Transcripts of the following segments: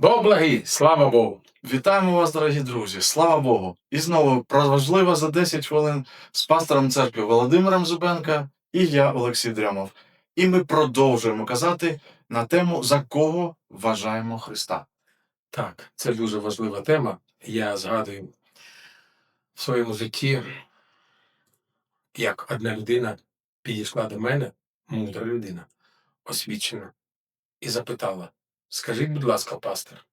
Бог слава Богу. Вітаємо вас, дорогі друзі! Слава Богу! І знову про важливе за 10 хвилин з пастором церкви Володимиром Зубенка і я, Олексій Дрямов. І ми продовжуємо казати на тему за кого вважаємо Христа. Так, це дуже важлива тема. Я згадую в своєму житті, як одна людина підійшла до мене, мудра людина, освічена, і запитала: Скажіть, будь ласка, пастор,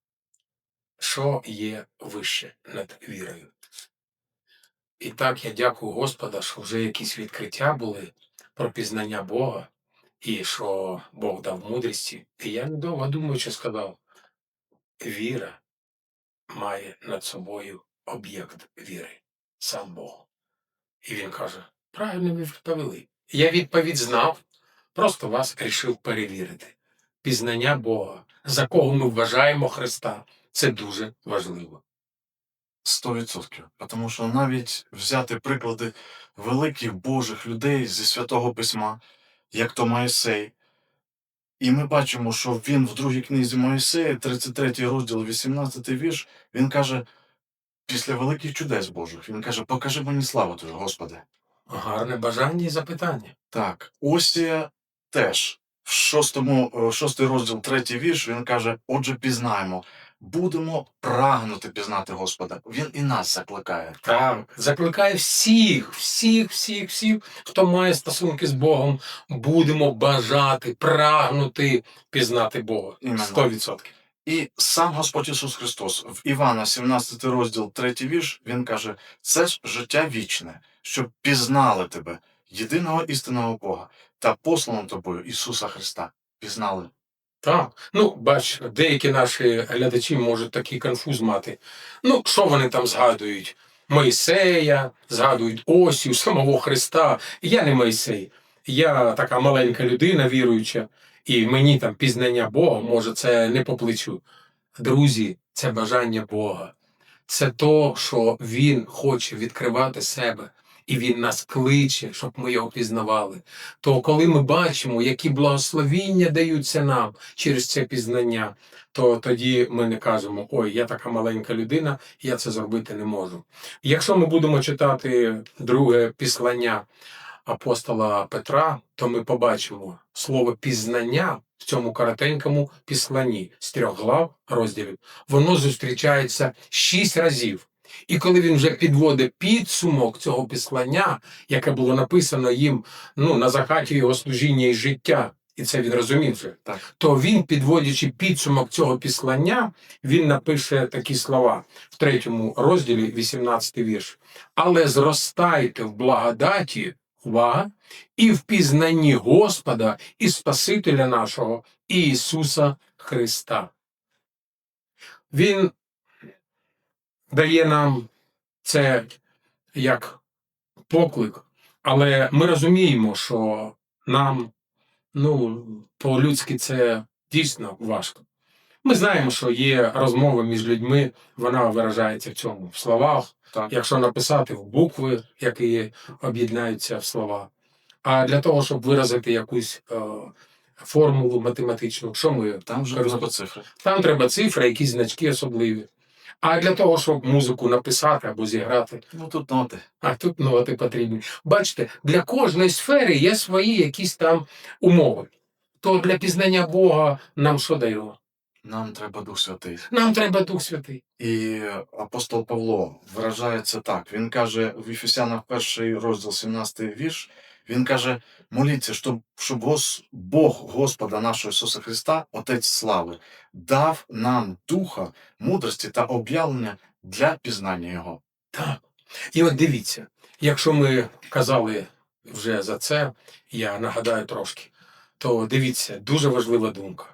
що є вище над вірою? І так я дякую Господа, що вже якісь відкриття були про пізнання Бога, і що Бог дав мудрості. І я недовго думаючи сказав: віра має над собою об'єкт віри, сам Бог. І він каже: правильно ви відповіли. Я відповідь знав, просто вас рішив перевірити. Пізнання Бога, за кого ми вважаємо Христа, це дуже важливо. 100%. Тому що навіть взяти приклади великих Божих людей зі святого письма, як то Моїсей. І ми бачимо, що він в другій книзі Моїсея, 33 розділ, 18 вірш, він каже, після великих чудес Божих, він каже, покажи мені славу Твою, Господи. Гарне бажання і запитання. Так, Осія теж в шостому, е, шостий розділ, третій вірш, він каже: Отже, пізнаємо, будемо прагнути пізнати Господа. Він і нас закликає. Так, закликає всіх, всіх, всіх, всіх, хто має стосунки з Богом, будемо бажати, прагнути пізнати Бога. Іменно. 100%. І сам Господь Ісус Христос в Івана, 17 розділ, третій вірш, він каже: це ж життя вічне, щоб пізнали тебе, єдиного істинного Бога, та посланого тобою Ісуса Христа. Пізнали. Так, ну бач, деякі наші глядачі можуть такий конфуз мати. Ну, що вони там згадують? Моїсея, згадують Осію, самого Христа. Я не Моїсей. Я така маленька людина віруюча, і мені там пізнання Бога, може, це не по плечу. Друзі, це бажання Бога. Це то, що Він хоче відкривати себе, і Він нас кличе, щоб ми його пізнавали. То коли ми бачимо, які благословіння даються нам через це пізнання, то тоді ми не кажемо: ой, я така маленька людина, я це зробити не можу. Якщо ми будемо читати друге післання апостола Петра, то ми побачимо слово пізнання в цьому коротенькому післанні з трьох глав розділів. Воно зустрічається шість разів. І коли він вже підводить підсумок цього післання, яке було написано їм ну, на закаті його служіння і життя, і це він розумів вже, Так. то він, підводячи підсумок цього післання, він напише такі слова в третьому розділі, 18 вірш. Але зростайте в благодаті, увага, і в пізнанні Господа і Спасителя нашого Ісуса Христа. Він дає нам це як поклик, але ми розуміємо, що нам, ну, по-людськи це дійсно важко. Ми знаємо, що є розмова між людьми, вона виражається в цьому в словах, Так. якщо написати в букви, які об'єднаються в слова. А для того, щоб виразити якусь е, формулу математичну, що ми Там вже треба цифри. там треба цифри, якісь значки особливі. А для того, щоб музику написати або зіграти, Ну тут ноти. а тут ноти потрібні. Бачите, для кожної сфери є свої якісь там умови. То для пізнання Бога нам що дало? Нам треба Дух Святий. Нам треба Дух Святий. І апостол Павло виражає це так. Він каже в Ефесянах перший розділ 17 вірш. Він каже: моліться, щоб, щоб Бог Господа нашого Ісуса Христа, Отець слави, дав нам духа, мудрості та об'явлення для пізнання Його. Так. І от дивіться, якщо ми казали вже за це, я нагадаю трошки, то дивіться, дуже важлива думка.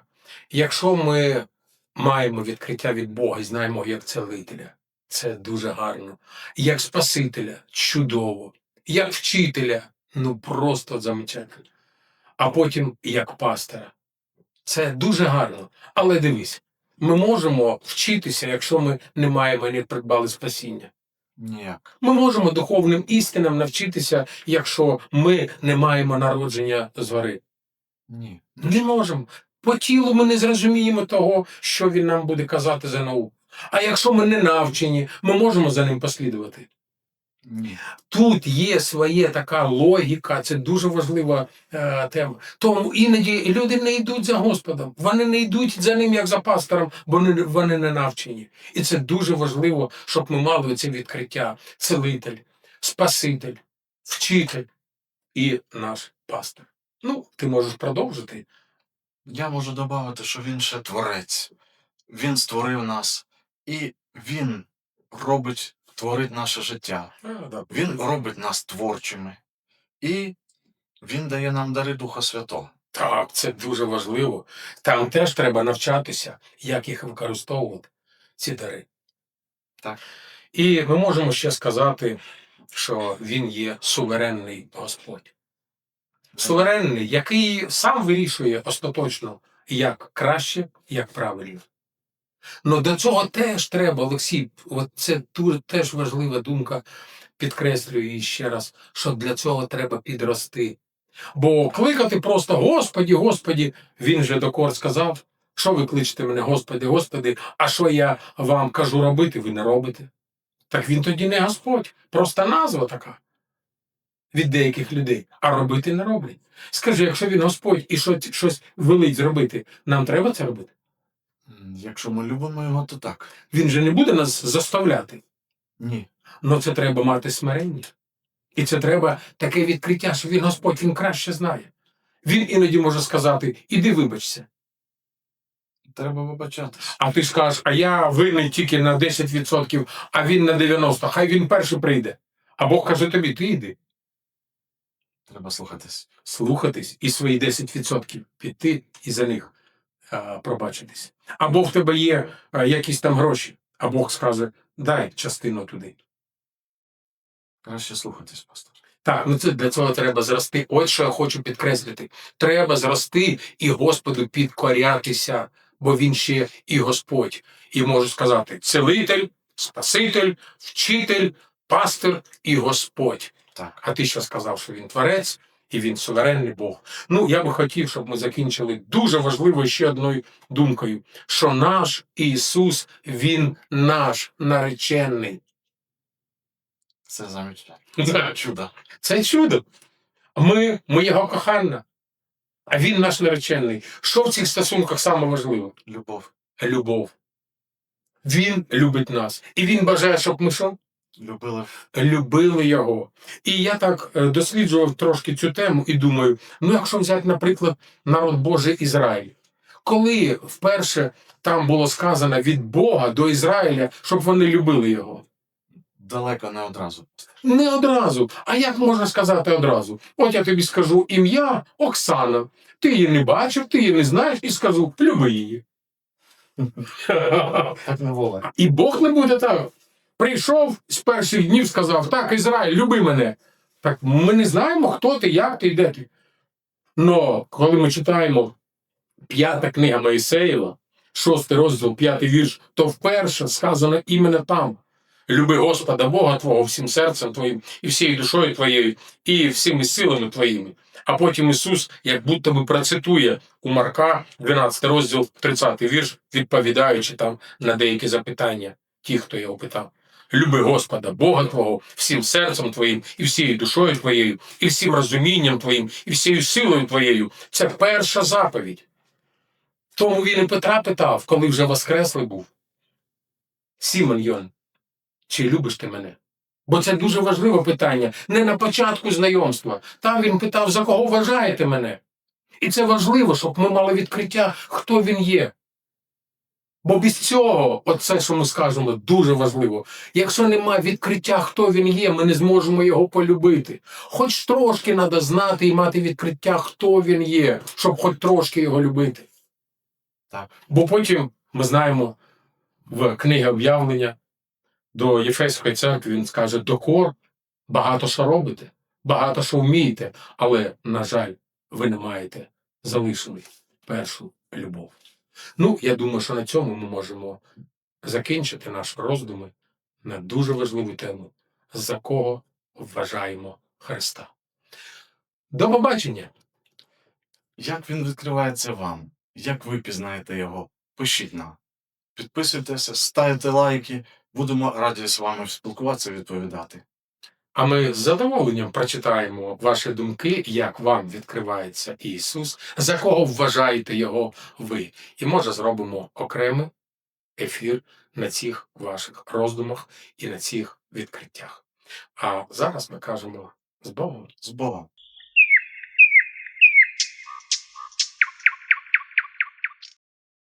Якщо ми маємо відкриття від Бога і знаємо як целителя, це дуже гарно. Як Спасителя чудово, як вчителя, ну просто замечательно. А потім як пастора. Це дуже гарно. Але дивись, ми можемо вчитися, якщо ми не маємо не придбали спасіння. Ніяк. Ми можемо духовним істинам навчитися, якщо ми не маємо народження згори. Ні. Не можемо. По тілу ми не зрозуміємо того, що він нам буде казати за науку. А якщо ми не навчені, ми можемо за ним послідувати. Тут є своє така логіка, це дуже важлива е, тема. Тому іноді люди не йдуть за Господом, вони не йдуть за ним як за пастором, бо вони, вони не навчені. І це дуже важливо, щоб ми мали це відкриття: целитель, спаситель, вчитель і наш пастор. Ну, ти можеш продовжити. Я можу додати, що він ще творець. Він створив нас, і він робить, творить наше життя. Він робить нас творчими. І він дає нам дари Духа Святого. Так, це дуже важливо. Там теж треба навчатися, як їх використовувати, ці дари. Так. І ми можемо ще сказати, що він є суверенний Господь. Суверенний, який сам вирішує остаточно, як краще, як правильно. Ну до цього теж треба, Олексій, от це теж важлива думка, підкреслюю її ще раз, що для цього треба підрости. Бо кликати просто Господі, Господі, він же докор сказав, що ви кличете мене, Господи, Господи, а що я вам кажу робити, ви не робите. Так він тоді не Господь, просто назва така від деяких людей, а робити не роблять. Скажи, якщо він Господь і що, щось велить зробити, нам треба це робити? Якщо ми любимо його, то так. Він же не буде нас заставляти. Ні. Ну це треба мати смирення. І це треба таке відкриття, що він Господь, він краще знає. Він іноді може сказати: іди вибачся. Треба вибачатись. А ти скажеш, а я винен тільки на 10%, а він на 90%, хай він перший прийде. А Бог каже тобі, ти йди. Треба слухатись. Слухатись і свої 10% піти і за них пробачитись. Або в тебе є якісь там гроші, а Бог скаже, дай частину туди. Краще слухатись, пастор. Так, ну це для цього треба зрости. Ось що я хочу підкреслити. Треба зрости і Господу підкорятися, бо він ще і Господь. І можу сказати: целитель, Спаситель, вчитель, пастир і Господь. Так. А ти що сказав, що він творець і він суверенний Бог. Ну, я би хотів, щоб ми закінчили дуже важливою ще одною думкою: що наш Ісус, Він наш наречений. Це замечательно. Це чудо. Це чудо. Ми, ми його кохання, а він наш наречений. Що в цих стосунках саме важливо? Любов. Любов. Він любить нас. І він бажає, щоб ми що? Любили. любили його. І я так е, досліджував трошки цю тему і думаю: ну, якщо взяти, наприклад, народ Божий Ізраїль, коли вперше там було сказано від Бога до Ізраїля, щоб вони любили його. Далеко не одразу. Не одразу. А як можна сказати одразу? От я тобі скажу ім'я Оксана. Ти її не бачив, ти її не знаєш, і скажу, люби її. Так не було. І Бог не буде так. Прийшов з перших днів, сказав: Так, Ізраїль, люби мене. Так ми не знаємо, хто ти, як ти, де ти. Но коли ми читаємо п'ята книга Моїсеєва, шостий розділ, п'ятий вірш, то вперше сказано іменно там. Люби Господа Бога Твого всім серцем твоїм, і всією душою твоєю, і всіми силами твоїми. А потім Ісус, як будто би процитує у Марка, 12 розділ, 30 вірш, відповідаючи там на деякі запитання, ті, хто його питав. Люби Господа, Бога Твого, всім серцем Твоїм, і всією душою Твоєю, і всім розумінням Твоїм, і всією силою Твоєю. Це перша заповідь. Тому він і Петра питав, коли вже воскреслий був. Сімон Йон, чи любиш ти мене? Бо це дуже важливе питання. Не на початку знайомства. Там він питав, за кого вважаєте мене? І це важливо, щоб ми мали відкриття, хто він є. Бо без цього, оце, що ми скажемо, дуже важливо. Якщо нема відкриття, хто він є, ми не зможемо його полюбити. Хоч трошки треба знати і мати відкриття, хто він є, щоб хоч трошки його любити. Так. Бо потім ми знаємо в книгі об'явлення до Єфеської церкви він скаже: докор, багато що робите, багато що вмієте, але, на жаль, ви не маєте залишили першу любов. Ну, я думаю, що на цьому ми можемо закінчити наші роздуми на дуже важливу тему, за кого вважаємо Христа. До побачення! Як він відкривається вам? Як ви пізнаєте його? Пишіть нам. Підписуйтеся, ставте лайки. Будемо раді з вами спілкуватися, відповідати. А ми з задоволенням прочитаємо ваші думки, як вам відкривається Ісус, за кого вважаєте його ви. І може зробимо окремий ефір на цих ваших роздумах і на цих відкриттях. А зараз ми кажемо з Богом. З Богом.